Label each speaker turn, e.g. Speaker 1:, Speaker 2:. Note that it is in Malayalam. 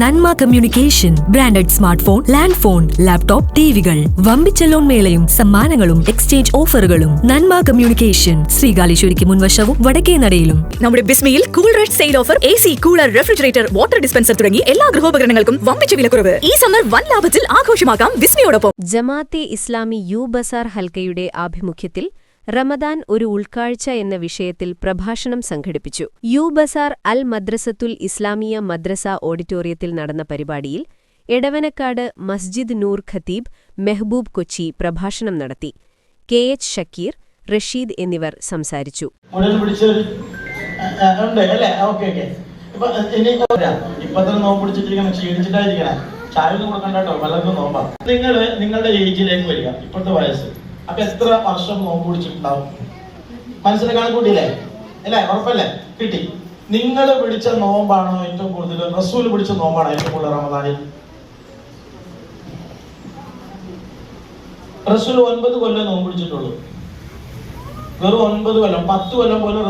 Speaker 1: Nanma communication branded smart phone land phone laptop ടിവികൾ. വമ്പിച്ച ലോൺ മേളയും സമ്മാനങ്ങളും എക്സ്ചേഞ്ച് ഓഫറുകളും. നന്മ കമ്മ്യൂണിക്കേഷൻ ശ്രീകാലേശ്വരിക്ക് മുൻവശവും വടക്കേ നടയിലും.
Speaker 2: നമ്മുടെ ബിസ്മയിൽ cool red sale offer A C cooler refrigerator water dispenser തുടങ്ങി എല്ലാ ഗൃഹോപകരണങ്ങൾക്കും വമ്പിച്ച വിലക്കുറവ്. ഈ സമ്മർ വൻ ലാഭത്തിൽ ആഘോഷമാക്കാം ബിസ്മിയോടൊപ്പം.
Speaker 3: ജമാഅത്തെ ഇസ്ലാമി യു ബസാർ ഹൽക്കയുടെ ആഭിമുഖ്യത്തിൽ റമദാൻ ഒരു ഉൾക്കാഴ്ച എന്ന വിഷയത്തിൽ പ്രഭാഷണം സംഘടിപ്പിച്ചു. യു ബസാർ അൽ മദ്രസത്തുൽ ഇസ്ലാമിയ മദ്രസ ഓഡിറ്റോറിയത്തിൽ നടന്ന പരിപാടിയിൽ എടവനക്കാട് മസ്ജിദ് നൂർ ഖത്തീബ് മെഹ്ബൂബ് കൊച്ചി പ്രഭാഷണം നടത്തി. കെ എച്ച് ഷക്കീർ റഷീദ് എന്നിവർ സംസാരിച്ചു.
Speaker 4: നിങ്ങൾ നിങ്ങളുടെ ഏജിലേക്ക് വരിക ഇപ്പോഴത്തെ വയസ്സ്. അപ്പൊ എത്ര വർഷം നോമ്പ് പിടിച്ചിട്ടുണ്ടാവും? മനസ്സിൽ കണക്കൂട്ടിയില്ലേ അല്ലേ? ഉറപ്പല്ലേ? കിട്ടി. നിങ്ങൾ പിടിച്ച നോമ്പാണോ ഏറ്റവും കൂടുതൽ റസൂൽ പിടിച്ച നോമ്പാണോ ഏറ്റവും കൂടുതൽ റമദാനിൽ? റസൂൽ ഒൻപത് കൊല്ലം നോമ്പ് പിടിച്ചിട്ടുള്ളൂ? വെറും ഒൻപത് കൊല്ലം പത്ത് കൊല്ലം പോലും